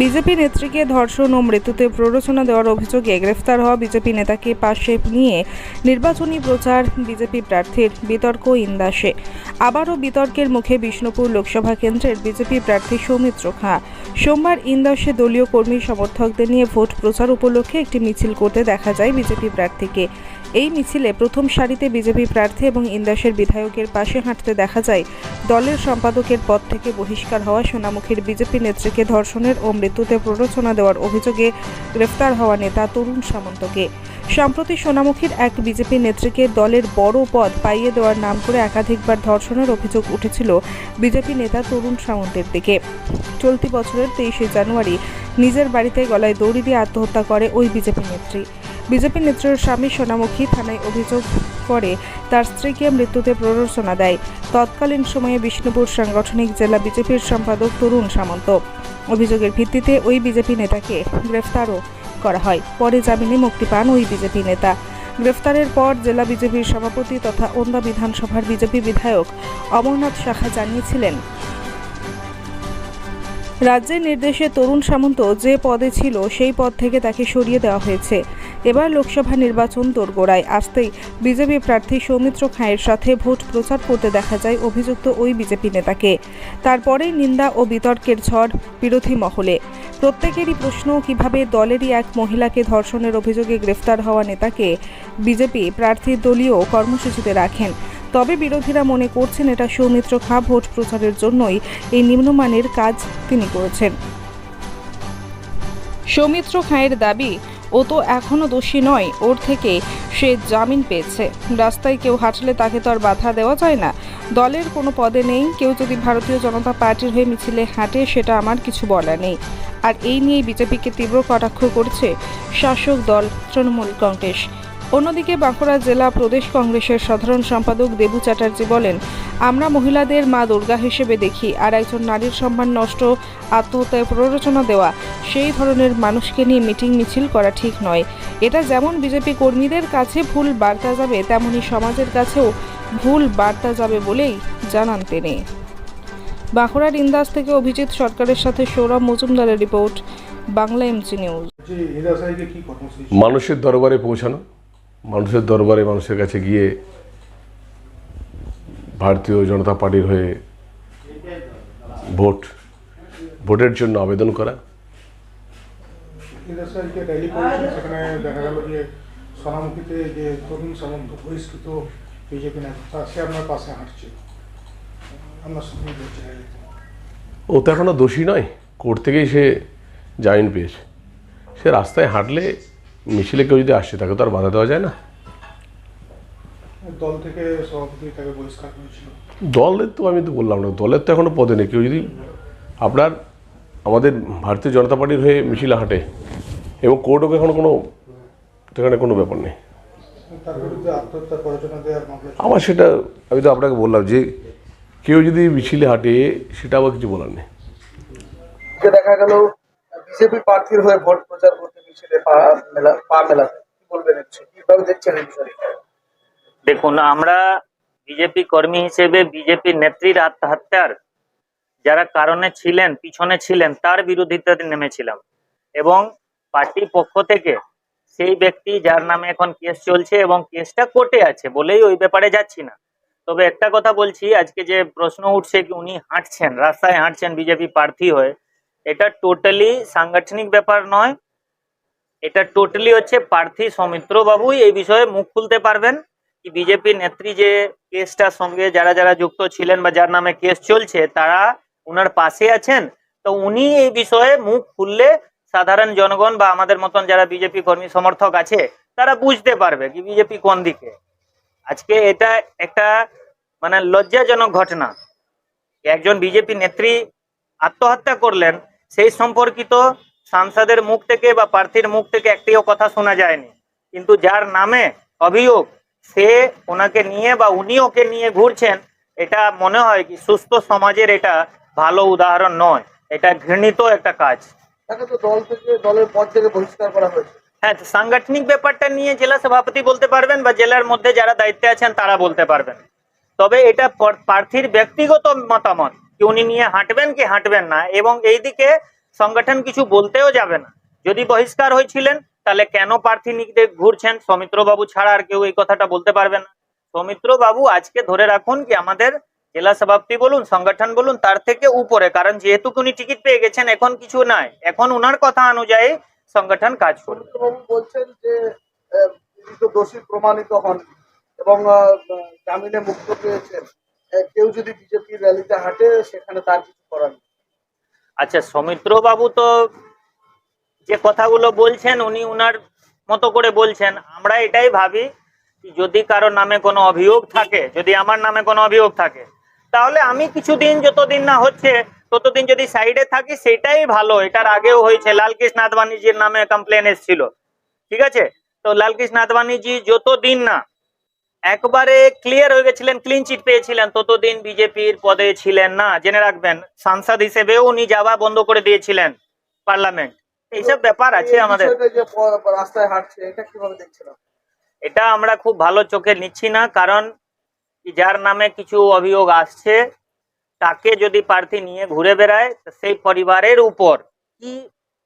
BJP নেত্রীকে ধর্ষণ ও মৃত্যুতে প্ররোচনা দেওয়ার অভিযোগে গ্রেফতার হওয়া বিজেপি নেতাকে পাশে নিয়ে নির্বাচনী প্রচার বিজেপি প্রার্থীর বিতর্ক ইন্দাসে। আবারও বিতর্কের মুখে বিষ্ণুপুর লোকসভা কেন্দ্রের বিজেপি প্রার্থী সৌমিত্র খাঁ। সোমবার ইন্দাসে দলীয় কর্মী সমর্থকদের নিয়ে ভোট প্রচার উপলক্ষে একটি মিছিল করতে দেখা যায় বিজেপি প্রার্থীকে। এই মিছিলে প্রথম সারিতে বিজেপি প্রার্থী এবং ইন্দাসের বিধায়কের পাশে হাঁটতে দেখা যায়। দলের সম্পাদকের পদ থেকে বহিষ্কার হওয়া সোনামুখীর বিজেপি নেত্রীকে ধর্ষণের ও মৃত্যুতে প্ররোচনা দেওয়ার অভিযোগে গ্রেফতার হওয়া নেতা তরুণ সামন্তকে। সম্প্রতি সোনামুখীর এক বিজেপি নেত্রীকে দলের বড় পদ পাইয়ে দেওয়ার নাম করে একাধিকবার ধর্ষণের অভিযোগ উঠেছিল বিজেপি নেতা তরুণ সামন্তের দিকে। চলতি বছরের তেইশে জানুয়ারি নিজের বাড়িতে গলায় দড়ি দিয়ে আত্মহত্যা করে ওই বিজেপি নেত্রী। বিজেপি নেত্রীর স্বামী সোনামুখী থানায় অভিযোগ করে তার স্ত্রীকে মৃত্যুতে প্ররোচনা দেয়। তৎকালীন সময়ে বিষ্ণুপুর সাংগঠনিক জেলা বিজেপির সম্পাদক তরুণ সামন্ত। অভিযোগের ভিত্তিতে ওই বিজেপি নেতাকে গ্রেফতারও করা হয়। পরে জামিনে মুক্তি পান ওই বিজেপি নেতা। গ্রেফতারের পর জেলা বিজেপির সভাপতি তথা ওন্দা বিধানসভার বিজেপি বিধায়ক অমরনাথ শাখা জানিয়েছিলেন, রাজ্যের নির্দেশে তরুণ সামন্ত যে পদে ছিল, সেই পদ থেকে তাকে সরিয়ে দেওয়া হয়েছে। এবার লোকসভা নির্বাচন দোরগোড়ায় আসতেই বিজেপি প্রার্থী সৌমিত্র খাঁয়ের সাথে ভোট প্রচার করতে দেখা যায় অভিযুক্ত ওই বিজেপি নেতাকে। তারপরেই নিন্দা ও বিতর্কের ঝড় বিরোধী মহলে। প্রত্যেকেরই প্রশ্ন, কীভাবে দলেরই এক মহিলাকে ধর্ষণের অভিযোগে গ্রেফতার হওয়া নেতাকে বিজেপি প্রার্থী দলীয় কর্মসূচিতে রাখেন? তবে বিরোধীরা মনে করছেন এটা সৌমিত্র খাঁ ভোট প্রচারের জন্যই এই নিম্নমানের কাজ তিনি করেছেন। সৌমিত্র খাঁয়ের দাবি ও তো এখনও দোষী নয়, ওর থেকে সে জামিন পেয়েছে। রাস্তায় কেউ হাঁটলে তাকে তো আর বাধা দেওয়া যায় না। দলের কোনো পদে নেই, কেউ যদি ভারতীয় জনতা পার্টির হয়ে মিছিলে হাঁটে, সেটা আমার কিছু বলা নেই। আর এই নিয়েই বিজেপিকে তীব্র কটাক্ষ করছে শাসক দল তৃণমূল কংগ্রেস। অন্যদিকে বাঁকুড়া জেলা প্রদেশ কংগ্রেসের সাধারণ সম্পাদক দেবু চ্যাটার্জি বলেন, আমরা মহিলাদের মা দুর্গা হিসেবে দেখি আর একজন নারীর সম্মান নষ্ট, আত্মহত্যায় প্ররোচনা দেওয়া, সেই ধরনের মানুষকে নিয়ে মিটিং মিছিল করা ঠিক নয়। এটা যেমন বিজেপি কর্মীদের কাছে ভুল বার্তা যাবে, তেমনি সমাজের কাছেও ভুল বার্তা যাবে বলেই জানান তিনি। বাঁকুড়ার ইন্দাস থেকে অভিজিৎ সরকারের সাথে সৌরভ মজুমদারের রিপোর্ট, বাংলা এমজি নিউজ। মানুষের দরবারে পৌঁছানো। মানুষের দরবারে মানুষের কাছে গিয়ে ভারতীয় জনতা পার্টির হয়ে ভোট ভোটের জন্য আবেদন করা। ও তো এখনও দোষী নয় কোর্ট থেকেই সে জামিন পেয়েছে। সে রাস্তায় হাঁটলে মিছিলে কেউ যদি আসছে তাকে তো আর বাধা দেওয়া যায় না। দল থেকে সভাপতি তাকে বহিষ্কার করেছিল। দলের তো আমি তো বললাম না দলের তো এখনও পদে নেই। কেউ যদি আপনার আমাদের ভারতীয় জনতা পার্টির হয়ে মিছিল হাঁটে এবং কোর্টও এখনও কোনো সেখানে কোনো ব্যাপার নেই। আমার সেটা আমি তো আপনাকে বললাম যে কেউ যদি মিছিলে হাঁটে সেটা আবার কিছু বলার নেই। দেখা গেল বিজেপি প্রার্থীর হয়ে ভোট প্রচার করতে দেখুন, আমরা বিজেপি কর্মী হিসেবে বিজেপি নেত্রীর আত্মহত্যার যারা কারণে ছিলেন, পিছনে ছিলেন, তার বিরোধিতাতে নেমেছিলাম। এবং পার্টির পক্ষ থেকে সেই ব্যক্তি যার নামে এখন কেস চলছে এবং কেসটা কোর্টে আছে বলেই ওই ব্যাপারে যাচ্ছি না। তবে একটা কথা বলছি, আজকে যে প্রশ্ন উঠছে কি উনি হাঁটছেন, রাস্তায় হাঁটছেন বিজেপি প্রার্থী হয়ে, এটা টোটালি সাংগঠনিক ব্যাপার নয় এটা টোটালি হচ্ছে প্রার্থী সৌমিত্র বাবুই। এই বিষয়ে মুখ খুলতে পারবেন কি বিজেপি নেত্রী যে কেসটার সঙ্গে যারা যারা যুক্ত ছিলেন বা যার নামে কেস চলছে, তারা উনার পাশে আছেন। তো উনি এই বিষয়ে মুখ খুললে সাধারণ জনগণ বা আমাদের মতন যারা বিজেপি কর্মী সমর্থক আছে, তারা বুঝতে পারবে কি বিজেপি কোন দিকে। আজকে এটা একটা মানে লজ্জাজনক ঘটনা। একজন বিজেপি নেত্রী আত্মহত্যা করলেন, সেই সম্পর্কিত সাংসদের মুখ থেকে বা প্রার্থীর মুখ থেকে একটিও কথা শোনা যায়নি। কিন্তু যার নামে অভিযোগ সে ওনাকে নিয়ে বা উনি ওকে নিয়ে ঘুরছেন এটা মনে হয় কি সুস্থ সমাজের এটা ভালো উদাহরণ নয়। এটা ঘৃণিত একটা কাজ। হ্যাঁ সাংগঠনিক ব্যাপারটা নিয়ে জেলা সভাপতি বলতে পারবেন বা জেলার মধ্যে যারা দায়িত্বে আছেন তারা বলতে পারবেন। তবে এটা প্রার্থীর ব্যক্তিগত মতামত কি উনি নিয়ে হাঁটবেন কি হাঁটবেন না। এবং এইদিকে সংগঠন কিছু বলতেও যাবে না। যদি বহিষ্কার হয়েছিলেন, তাহলে কেন প্রার্থী নিতে ঘুরছেন? সৌমিত্র বাবু ছাড়া আর কেউ এই কথাটা বলতে পারবে না। সৌমিত্র বাবু আজকে ধরে রাখুন কি আমাদের জেলা সভাপতি বলুন, সংগঠন বলুন, তার থেকে উপরে, কারণ যেহেতু উনি টিকিট পেয়ে গেছেন, এখন কিছু নাই। এখন উনার কথা অনুযায়ী সংগঠন কাজ করবে। বলছেন যে দোষী প্রমাণিত হন এবং জামিনে মুক্ত পেয়েছেন। কেউ যদি বিজেপির র্যালিতে হাঁটে, সেখানে তার কিছু করার নেই। আচ্ছা সৌমিত্র বাবু তো যে কথাগুলো বলছেন, উনি উনার মতো করে বলছেন। আমরা এটাই ভাবি, যদি কারও নামে কোনো অভিযোগ থাকে, যদি আমার নামে কোনো অভিযোগ থাকে, তাহলে আমি কিছুদিন, যতদিন না হচ্ছে, ততদিন যদি সাইডে থাকি, সেটাই ভালো। এটার আগেও হয়েছে, লালকৃষ্ণ আদবানিজির নামে কমপ্লেন এসেছিল। ঠিক আছে? তো লালকৃষ্ণ আদবানিজি যতদিন না একবারে ক্লিয়ার হয়ে গেছিলেন ক্লিন চিট পেয়েছিলেন ততদিন বিজেপির পদে ছিলেন না। জেনে রাখবেন সাংসদ হিসেবেও উনি যাওয়া বন্ধ করে দিয়েছিলেন পার্লামেন্ট। এইসব ব্যাপার আছে আমাদের। রাস্তায় হাঁটছে এটা কীভাবে দেখছিলাম এটা আমরা খুব ভালো চোখে নিচ্ছি না কারণ যার নামে কিছু অভিযোগ আসছে তাকে যদি প্রার্থী নিয়ে ঘুরে বেড়ায় সেই পরিবারের উপর কি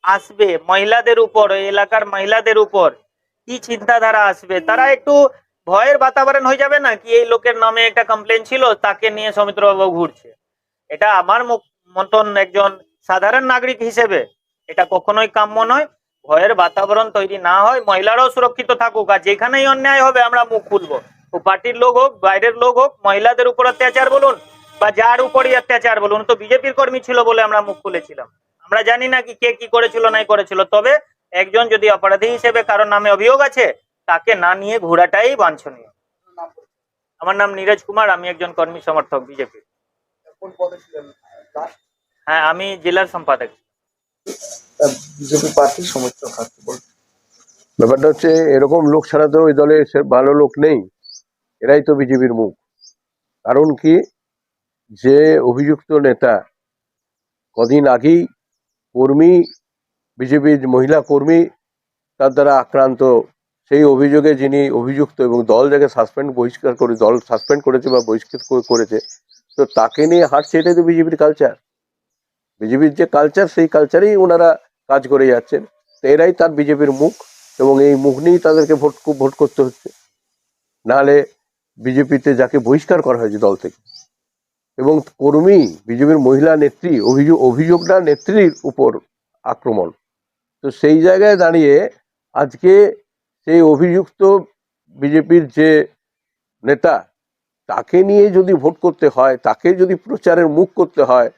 আসবে? মহিলাদের উপর ওই এলাকার মহিলাদের উপর কি চিন্তাধারা আসবে? তারা একটু ভয়ের বাতাবরণ হয়ে যাবে না কি এই লোকের নামে একটা কমপ্লেন ছিল, তাকে নিয়ে সৌমিত্রবাবু ঘুরছে। এটা আমার মতন একজন সাধারণ নাগরিক হিসেবে এটা কখনোই কাম্য নয়। ভয়ের বাতাবরণ তৈরি না হয়, মহিলারাও সুরক্ষিত থাকুক, আর যেখানেই অন্যায় হবে আমরা মুখ খুলবো। ও পার্টির লোক হোক, বাইরের লোক হোক, মহিলাদের উপর অত্যাচার বলুন বা যার উপরই অত্যাচার বলুন, তো বিজেপির কর্মী ছিল বলে আমরা মুখ খুলেছিলাম। আমরা জানি না কি, কে কি করেছিল, নাই করেছিল, তবে একজন যদি অপরাধী হিসেবে কারোর নামে অভিযোগ আছে তাকে না নিয়ে ঘোরাটাই বাঞ্ছনীয়। আমার নাম নীরজ কুমার আমি একজন কর্মী সমর্থক বিজেপি। কোন পদে ছিলেন? লাস্ট হ্যাঁ আমি জেলার সম্পাদক। বিজেপি প্রার্থী ব্যাপারটা হচ্ছে এরকম লোক ছাড়া তো ওই দলে সে ভালো লোক নেই। এরাই তো বিজেপির মুখ। কারণ কি? যে অভিযুক্ত নেতা কদিন আগেই কর্মী বিজেপির মহিলা কর্মী তার দ্বারা আক্রান্ত সেই অভিযোগে যিনি অভিযুক্ত এবং দল যাকে সাসপেন্ড বহিষ্কার করে, দল সাসপেন্ড করেছে বা বহিষ্কৃত করে- করেছে, তো তাকে নিয়ে হাঁটছে এটাই তো বিজেপির কালচার বিজেপির যে কালচার সেই কালচারেই ওনারা কাজ করে যাচ্ছেন। তো এরাই তার বিজেপির মুখ এবং এই মুখ নিয়েই তাদেরকে ভোট ভোট করতে হচ্ছে। নাহলে বিজেপিতে যাকে বহিষ্কার করা হয়েছে দল থেকে, এবং কর্মী, বিজেপির মহিলা নেত্রী অভিযোগ অভিযোগটা নেত্রীর উপর আক্রমণ। তো সেই জায়গায় দাঁড়িয়ে আজকে সেই অভিযুক্ত বিজেপির যে নেতা তাকে নিয়ে যদি ভোট করতে হয় তাকে যদি প্রচারের মুখ করতে হয়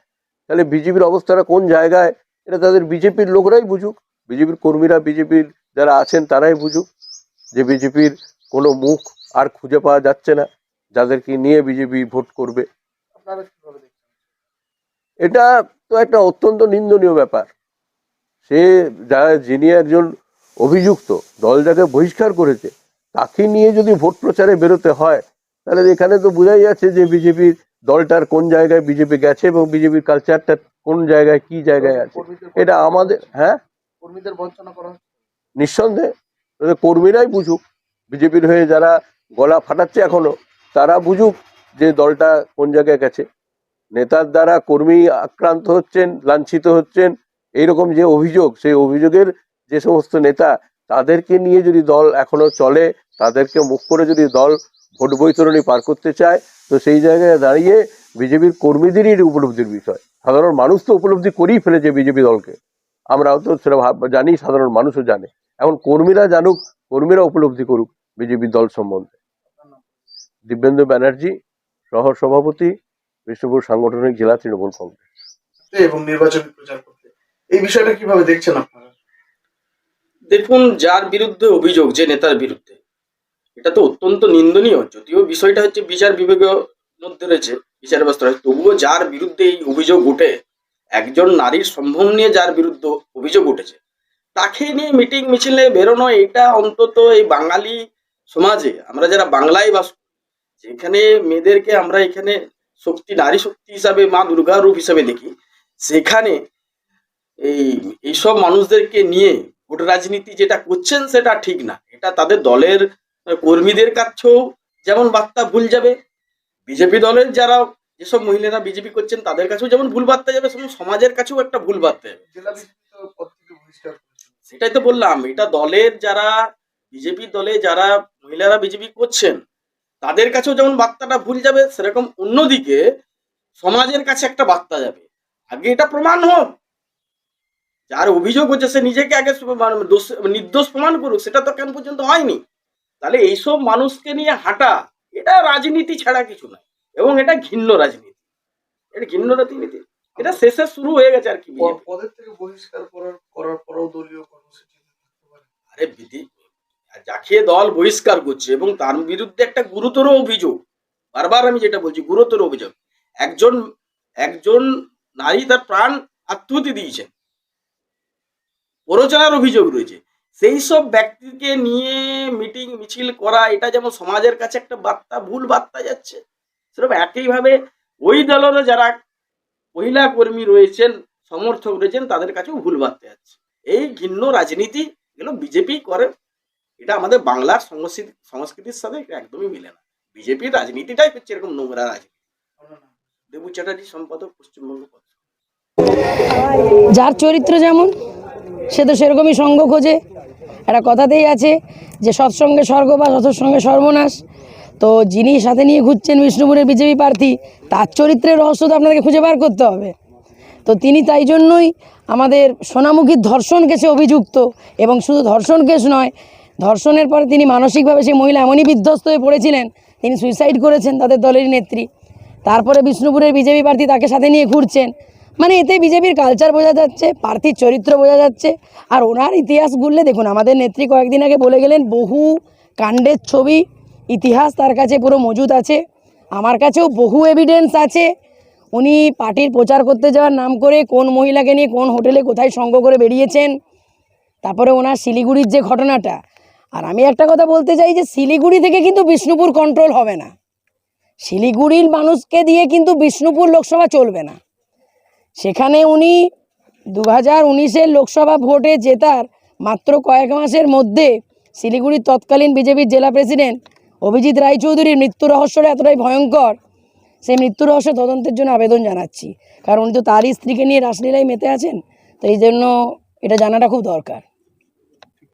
তাহলে বিজেপির অবস্থাটা কোন জায়গায়? এটা তাদের বিজেপির লোকরাই বুঝুক। বিজেপির কর্মীরা বিজেপির যারা আছেন তারাই বুঝুক যে বিজেপির কোনো মুখ আর খুঁজে পাওয়া যাচ্ছে না যাদেরকে নিয়ে বিজেপি ভোট করবে। এটা তো একটা অত্যন্ত নিন্দনীয় ব্যাপার। সে যা যিনি একজন অভিযুক্ত দল যাকে বহিষ্কার করেছে তাকে নিয়ে যদি ভোট প্রচারে বেরোতে হয় তাহলে এখানে তো বোঝাই যাচ্ছে যে বিজেপির দলটার কোন জায়গায় বিজেপি গেছে এবং বিজেপির কালচারটা কোন জায়গায় কি জায়গায় আছে। এটা আমাদের হ্যাঁ? কর্মীদের বঞ্চনা করা নিঃসন্দেহে। কর্মীরাই বুঝুক বিজেপির হয়ে যারা গলা ফাটাচ্ছে এখনও তারা বুঝুক যে দলটা কোন জায়গায় গেছে। নেতার দ্বারা কর্মী আক্রান্ত হচ্ছেন লাঞ্ছিত হচ্ছেন এইরকম যে অভিযোগ সেই অভিযোগের যে সমস্ত নেতা তাদেরকে নিয়ে যদি দল এখনও চলে, তাদেরকে মুখ করে যদি দল ভোট বৈতরণী পার করতে চায়, তো সেই জায়গায় দাঁড়িয়ে বিজেপির কর্মীদেরই এটা উপলব্ধির বিষয়। সাধারণ মানুষ তো উপলব্ধি করেই ফেলেছে বিজেপি দলকে। আমরাও তো সেটা জানি, সাধারণ মানুষও জানে। এখন কর্মীরা জানুক, কর্মীরা উপলব্ধি করুক বিজেপি দল সম্বন্ধে। দিব্যেন্দু ব্যানার্জি সহ সভাপতি বিষ্ণুপুর সাংগঠনিক জেলা তৃণমূল কংগ্রেস। এবং নির্বাচনী প্রচার করতে। এই বিষয়টা কীভাবে দেখছেন আপনারা? দেখুন, যার বিরুদ্ধে অভিযোগ, যে নেতার বিরুদ্ধে। এটা তো অত্যন্ত নিন্দনীয়। যদিও বিষয়টা হচ্ছে বিচার বিভাগীয় মধ্যে রয়েছে, বিচার ব্যবস্থা রয়েছে, তবুও যার বিরুদ্ধে এই অভিযোগ ওঠে, একজন নারীর সম্ভব নিয়ে যার বিরুদ্ধে অভিযোগ উঠেছে, তাকে নিয়ে মিটিং, মিছিলে বেরোনো এটা অন্তত এই বাঙালি সমাজে, আমরা যারা বাংলায় বাস যেখানে মেয়েদেরকে আমরা এখানে শক্তি, নারী শক্তি হিসাবে, মা দুর্গা রূপ হিসাবে দেখি, সেখানে এই, এইসব মানুষদেরকে নিয়ে ভোট রাজনীতি যেটা করছেন সেটা ঠিক না। এটা তাদের দলের কর্মীদের কাছেও যেমন বার্তা ভুল যাবে বিজেপি দলের যারা যেসব মহিলারা বিজেপি করছেন তাদের কাছেও যেমন ভুল বার্তা যাবে সমাজের কাছেও একটা ভুল বার্তা যাবে। সেটাই তো বললাম এটা দলের যারা বিজেপি দলে যারা মহিলারা বিজেপি করছেন তাদের কাছেও যেমন বার্তাটা ভুল যাবে সেরকম অন্যদিকে সমাজের কাছে একটা বার্তা যাবে। আগে এটা প্রমাণ হোক যার অভিযোগ হচ্ছে সে নিজেকে আগে দোষ- নির্দোষ প্রমাণ করুক সেটা তো কেন পর্যন্ত হয়নি। তাহলে এইসব মানুষকে নিয়ে হাঁটা এটা রাজনীতি ছাড়া কিছু নয় এবং এটা ঘিন্ন রাজনীতি। এটা ঘিন্ন রাজনীতি। এটা শেষে শুরু হয়ে গেছে আর কি প- পদের থেকে বহিষ্কার করার করার পরেও দলীয় কর্মসূচি আরে বিধি যাকে দল বহিষ্কার করছে এবং তার বিরুদ্ধে একটা গুরুতর অভিযোগ বারবার আমি যেটা বলছি গুরুতর অভিযোগ একজন একজন নারী তার প্রাণ আত্মহতি দিয়েছেন প্ররোচনার অভিযোগ রয়েছে। সেই সব ব্যক্তিকে নিয়ে মিটিং, মিছিল করা, এটা যেমন সমাজের কাছে একটা বার্তা, ভুল বার্তা যাচ্ছে, সেরকম একইভাবে ওই দলেরও যারা মহিলা কর্মী রয়েছেন, সমর্থক রয়েছেন, তাদের কাছেও ভুল বার্তা যাচ্ছে। এই ঘিন্ন রাজনীতি এগুলো বিজেপি করে, এটা আমাদের বাংলার সংস্কৃতি সংস্কৃতির সাথে একদমই মিলে না। বিজেপির রাজনীতিটাই হচ্ছে এরকম নোংরা রাজনীতি। দেবু চ্যাটার্জি, সম্পাদক, পশ্চিমবঙ্গ যার চরিত্র যেমন সে তো সেরকমই সঙ্গ খোঁজে। একটা কথাতেই আছে যে, সৎসঙ্গে স্বর্গবাস অসৎসঙ্গে সর্বনাশ। তো যিনি সাথে নিয়ে ঘুরছেন বিষ্ণুপুরের বিজেপি প্রার্থী, তার চরিত্রের রহস্য তো আপনাকে খুঁজে বার করতে হবে। তো তিনি তাই জন্যই আমাদের সোনামুখীর ধর্ষণ কেসে অভিযুক্ত। এবং শুধু ধর্ষণ কেস নয়, ধর্ষণের পরে তিনি মানসিকভাবে সেই মহিলা এমনই বিধ্বস্ত হয়ে পড়েছিলেন, তিনি সুইসাইড করেছেন তাদের দলের নেত্রী। তারপরে বিষ্ণুপুরের বিজেপি প্রার্থী তাকে সাথে নিয়ে ঘুরছেন। মানে এতে বিজেপির কালচার বোঝা যাচ্ছে, প্রার্থীর চরিত্র বোঝা যাচ্ছে। আর ওনার ইতিহাস ঘুরলে দেখুন, আমাদের নেত্রী কয়েকদিন আগে বলে গেলেন, বহু কাণ্ডের ছবি, ইতিহাস তার কাছে পুরো মজুদ আছে। আমার কাছেও বহু এভিডেন্স আছে। উনি পার্টির প্রচার করতে যাওয়ার নাম করে কোন মহিলাকে নিয়ে কোন হোটেলে কোথায় সঙ্গ করে বেরিয়েছেন, তারপরে ওনার শিলিগুড়ির যে ঘটনাটা। আর আমি একটা কথা বলতে চাই যে, শিলিগুড়ি থেকে কিন্তু বিষ্ণুপুর কন্ট্রোল হবে না। শিলিগুড়ির মানুষকে দিয়ে কিন্তু বিষ্ণুপুর লোকসভা চলবে না। সেখানে উনি দু হাজার উনিশের লোকসভা ভোটে জেতার মাত্র কয়েক মাসের মধ্যে শিলিগুড়ির তৎকালীন বিজেপির জেলা প্রেসিডেন্ট অভিজিৎ রায়চৌধুরীর মৃত্যু রহস্যটা এতটাই ভয়ঙ্কর, সেই মৃত্যু রহস্য তদন্তের জন্য আবেদন জানাচ্ছি। কারণ উনি তো তারই স্ত্রীকে নিয়ে রাসলীলায় মেতে আছেন, তো এই জন্য এটা জানাটা খুব দরকার।